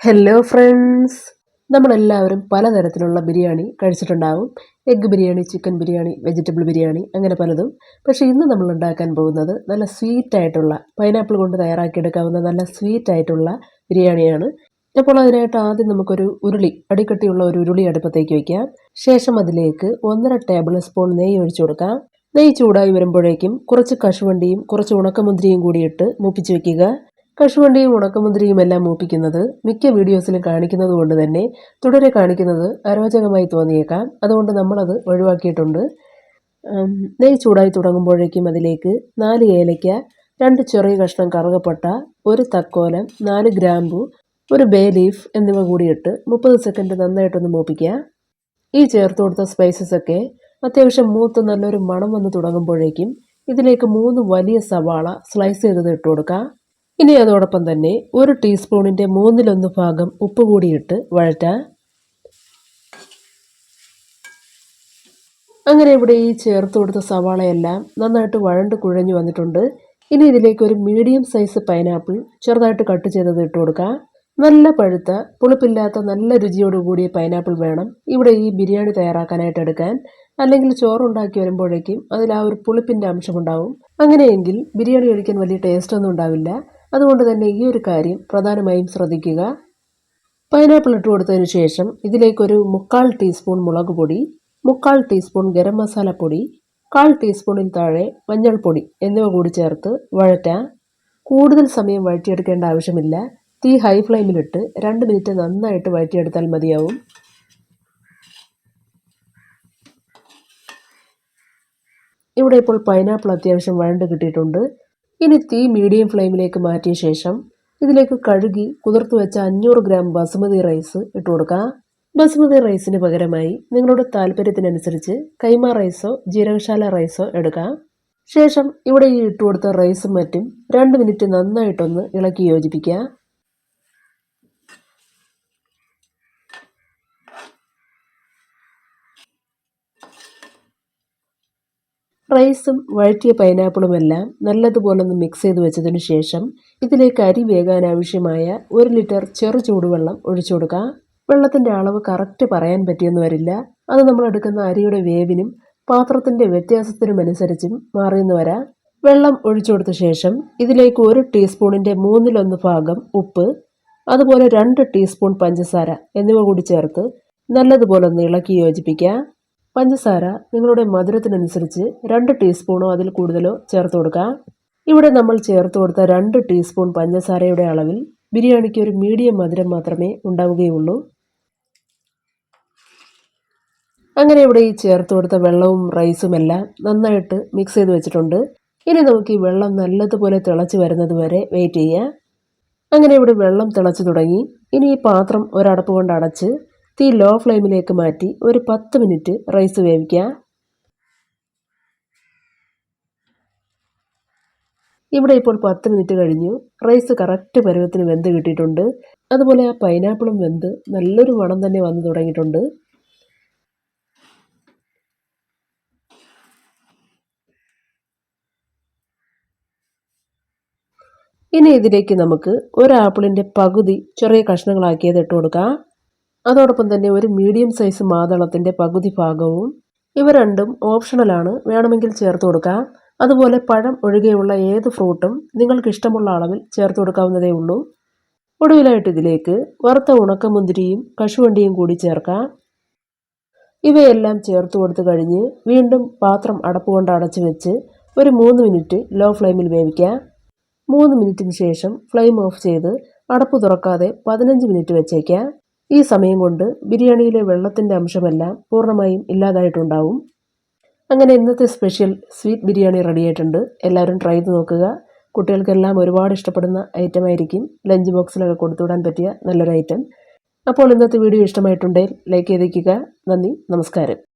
Hello friends നമ്മളെല്ലാവരും പലതരത്തിലുള്ള biryani കഴിച്ചിട്ടുണ്ടാവും. Egg biryani chicken biryani vegetable biryani അങ്ങനെ പലതും. പക്ഷേ ഇന്ന് നമ്മൾ ഉണ്ടാക്കാൻ പോകുന്നത് നല്ല സ്വീറ്റ് ആയിട്ടുള്ള പൈനാപ്പിൾ കൊണ്ട് തയ്യാറാക്കിയെടുക്കാവുന്ന നല്ല സ്വീറ്റ് ആയിട്ടുള്ള ബിരിയാണിയാണ്. അപ്പോൾ അതിനായിട്ട് ആദ്യം നമുക്കൊരു ഉരുളി അടിക്കട്ടിയുള്ള ഒരു ഉരുളി അടുപ്പത്തേക്ക് വയ്ക്കാം ശേഷം അതിലേക്ക് ഒന്നര ടേബിൾ സ്പൂൺ നെയ്യ് ഒഴിച്ചു കൊടുക്കാം. നെയ്യ് ചൂടായി വരുമ്പോഴേക്കും കുറച്ച് കശുവണ്ടിയും കുറച്ച് ഉണക്കമുന്തിരിയും കൂടിയിട്ട് മൂപ്പിച്ച് വെക്കുക. കശുവണ്ടിയും ഉണക്കമുന്തിരിയും എല്ലാം മൂപ്പിക്കുന്നത് മിക്ക വീഡിയോസിലും കാണിക്കുന്നത് കൊണ്ട് തന്നെ തുടരെ കാണിക്കുന്നത് അരോചകമായി തോന്നിയേക്കാം. അതുകൊണ്ട് നമ്മളത് ഒഴിവാക്കിയിട്ടുണ്ട്. നെയ് ചൂടായി തുടങ്ങുമ്പോഴേക്കും അതിലേക്ക് നാല് ഏലയ്ക്ക രണ്ട് ചെറിയ കഷ്ണം കറുകപ്പെട്ട ഒരു തക്കോലം നാല് ഗ്രാമ്പു ഒരു ബേ ലീഫ് എന്നിവ കൂടിയിട്ട് മുപ്പത് സെക്കൻഡ് നന്നായിട്ടൊന്ന് മൂപ്പിക്കുക. ഈ ചേർത്ത് കൊടുത്ത സ്പൈസസ് ഒക്കെ അത്യാവശ്യം മൂത്ത് നല്ലൊരു മണം വന്ന് തുടങ്ങുമ്പോഴേക്കും ഇതിലേക്ക് മൂന്ന് വലിയ സവാള സ്ലൈസ് ചെയ്തത് ഇട്ട് കൊടുക്കുക. ഇനി അതോടൊപ്പം തന്നെ ഒരു ടീസ്പൂണിന്റെ മൂന്നിലൊന്ന് ഭാഗം ഉപ്പ് കൂടിയിട്ട് വഴറ്റാം. അങ്ങനെ ഇവിടെ ഈ ചേർത്ത് കൊടുത്ത സവാളയെല്ലാം നന്നായിട്ട് വഴണ്ട് കുഴഞ്ഞു വന്നിട്ടുണ്ട്. ഇനി ഇതിലേക്ക് ഒരു മീഡിയം സൈസ് പൈനാപ്പിൾ ചെറുതായിട്ട് കട്ട് ചെയ്തത് ഇട്ട് കൊടുക്കാം. നല്ല പഴുത്ത പുളിപ്പില്ലാത്ത നല്ല രുചിയോട് കൂടിയ പൈനാപ്പിൾ വേണം ഇവിടെ ഈ ബിരിയാണി തയ്യാറാക്കാനായിട്ട് എടുക്കാൻ. അല്ലെങ്കിൽ ചോറുണ്ടാക്കി വരുമ്പോഴേക്കും അതിൽ ആ ഒരു പുളിപ്പിന്റെ അംശമുണ്ടാവും അങ്ങനെയെങ്കിൽ ബിരിയാണി കഴിക്കാൻ വലിയ ടേസ്റ്റ് ഒന്നും ഉണ്ടാവില്ല. അതുകൊണ്ട് തന്നെ ഈ ഒരു കാര്യം പ്രധാനമായും ശ്രദ്ധിക്കുക. പൈനാപ്പിൾ ഇട്ട് കൊടുത്തതിന് ശേഷം ഇതിലേക്കൊരു മുക്കാൽ ടീസ്പൂൺ മുളക് പൊടി മുക്കാൽ ടീസ്പൂൺ ഗരം മസാലപ്പൊടി കാൽ ടീസ്പൂണിൽ താഴെ മഞ്ഞൾപ്പൊടി എന്നിവ കൂടി ചേർത്ത് വഴറ്റാം. കൂടുതൽ സമയം വഴറ്റിയെടുക്കേണ്ട ആവശ്യമില്ല. തീ ഹൈ ഫ്ലെയിമിലിട്ട് രണ്ട് മിനിറ്റ് നന്നായിട്ട് വഴറ്റിയെടുത്താൽ മതിയാവും. ഇവിടെ ഇപ്പോൾ പൈനാപ്പിൾ അത്യാവശ്യം വഴണ്ട് കിട്ടിയിട്ടുണ്ട്. ഇനി തീ മീഡിയം ഫ്ലെയിമിലേക്ക് മാറ്റിയ ശേഷം ഇതിലേക്ക് കഴുകി കുതിർത്ത് വെച്ച അഞ്ഞൂറ് ഗ്രാം ബസുമതി റൈസ് ഇട്ട് കൊടുക്കുക. ബസുമതി റൈസിന് പകരമായി നിങ്ങളുടെ താല്പര്യത്തിനനുസരിച്ച് കൈമ റൈസോ ജീരകശാല റൈസോ എടുക്കാം. ശേഷം ഇവിടെ ഈ ഇട്ടുകൊടുത്ത റൈസും മറ്റും രണ്ട് മിനിറ്റ് നന്നായിട്ടൊന്ന് ഇളക്കി യോജിപ്പിക്കുക. റൈസും വഴറ്റിയ പൈനാപ്പിളുമെല്ലാം നല്ലതുപോലെ ഒന്ന് മിക്സ് ചെയ്ത് വെച്ചതിന് ശേഷം ഇതിലേക്ക് അരി വേകാൻ ആവശ്യമായ ഒരു ലിറ്റർ ചെറു ചൂടുവെള്ളം ഒഴിച്ചു കൊടുക്കുക വെള്ളത്തിന്റെ അളവ് കറക്റ്റ് പറയാൻ പറ്റിയെന്ന് വരില്ല. അത് നമ്മൾ എടുക്കുന്ന അരിയുടെ വേവിനും പാത്രത്തിന്റെ വ്യത്യാസത്തിനുമനുസരിച്ചും മാറിയെന്ന് വരാം. വെള്ളം ഒഴിച്ചു കൊടുത്ത ശേഷം ഇതിലേക്ക് ഒരു ടീസ്പൂണിന്റെ മൂന്നിലൊന്ന് ഭാഗം ഉപ്പ് അതുപോലെ രണ്ട് ടീസ്പൂൺ പഞ്ചസാര എന്നിവ കൂടി ചേർത്ത് നല്ലതുപോലെ ഒന്ന് ഇളക്കി യോജിപ്പിക്കുക പഞ്ചസാര നിങ്ങളുടെ മധുരത്തിനനുസരിച്ച് രണ്ട് ടീസ്പൂണോ അതിൽ കൂടുതലോ ചേർത്ത് കൊടുക്കാം. ഇവിടെ നമ്മൾ ചേർത്ത് കൊടുത്ത രണ്ട് ടീസ്പൂൺ പഞ്ചസാരയുടെ അളവിൽ ബിരിയാണിക്ക് ഒരു മീഡിയം മധുരം മാത്രമേ ഉണ്ടാവുകയുള്ളൂ. അങ്ങനെ ഇവിടെ ഈ ചേർത്ത് കൊടുത്ത വെള്ളവും റൈസും എല്ലാം നന്നായിട്ട് മിക്സ് ചെയ്ത് വെച്ചിട്ടുണ്ട്. ഇനി നമുക്ക് ഈ വെള്ളം നല്ലതുപോലെ തിളച്ച് വരുന്നത് വരെ വെയിറ്റ് ചെയ്യാം. അങ്ങനെ ഇവിടെ വെള്ളം തിളച്ച് തുടങ്ങി. ഇനി ഈ പാത്രം ഒരടപ്പ് കൊണ്ട് അടച്ച് തീ ലോ ഫ്ലെയിമിലേക്ക് മാറ്റി ഒരു പത്ത് മിനിറ്റ് റൈസ് വേവിക്കുക ഇവിടെ ഇപ്പോൾ പത്ത് മിനിറ്റ് കഴിഞ്ഞു. റൈസ് കറക്റ്റ് പരുവത്തിന് വെന്ത് കിട്ടിയിട്ടുണ്ട്. അതുപോലെ ആ പൈനാപ്പിളും വെന്ത് നല്ലൊരു മണം തന്നെ വന്നു തുടങ്ങിയിട്ടുണ്ട്. ഇനി ഇതിലേക്ക് നമുക്ക് ഒരു ആപ്പിളിന്റെ പകുതി ചെറിയ കഷ്ണങ്ങളാക്കിയത് ഇട്ട് കൊടുക്കാം. അതോടൊപ്പം തന്നെ ഒരു മീഡിയം സൈസ് മാതളത്തിന്റെ പകുതി ഭാഗവും ഇവ രണ്ടും ഓപ്ഷണലാണ് വേണമെങ്കിൽ ചേർത്ത് കൊടുക്കാം. അതുപോലെ പഴം ഒഴികെയുള്ള ഏത് ഫ്രൂട്ടും നിങ്ങൾക്ക് ഇഷ്ടമുള്ള അളവിൽ ചേർത്ത് കൊടുക്കാവുന്നതേ ഉള്ളൂ. ഒടുവിലായിട്ട് ഇതിലേക്ക് വറുത്ത ഉണക്കമുന്തിരിയും കശുവണ്ടിയും കൂടി ചേർക്കാം. ഇവയെല്ലാം ചേർത്ത് കൊടുത്തു കഴിഞ്ഞ് വീണ്ടും പാത്രം അടപ്പുകൊണ്ട് അടച്ചു വെച്ച് ഒരു മൂന്ന് മിനിറ്റ് ലോ ഫ്ലെയിമിൽ വേവിക്കാം. മൂന്ന് മിനിറ്റിന് ശേഷം ഫ്ലെയിം ഓഫ് ചെയ്ത് അടപ്പ് തുറക്കാതെ പതിനഞ്ച് മിനിറ്റ് വെച്ചേക്കാം. ഈ സമയം കൊണ്ട് ബിരിയാണിയിലെ വെള്ളത്തിന്റെ അംശമെല്ലാം പൂർണമായും ഇല്ലാതായിട്ടുണ്ടാവും. അങ്ങനെ ഇന്നത്തെ സ്പെഷ്യൽ സ്വീറ്റ് ബിരിയാണി റെഡിയായിട്ടുണ്ട്. എല്ലാവരും ട്രൈ ചെയ്ത് നോക്കുക. കുട്ടികൾക്കെല്ലാം ഒരുപാട് ഇഷ്ടപ്പെടുന്ന ഐറ്റം ആയിരിക്കും. ലഞ്ച് ബോക്സിലൊക്കെ കൊടുത്തുവിടാൻ പറ്റിയ നല്ലൊരു ഐറ്റം അപ്പോൾ ഇന്നത്തെ വീഡിയോ ഇഷ്ടമായിട്ടുണ്ടെങ്കിൽ ലൈക്ക് ചെയ്തേക്കുക. നന്ദി. നമസ്കാരം.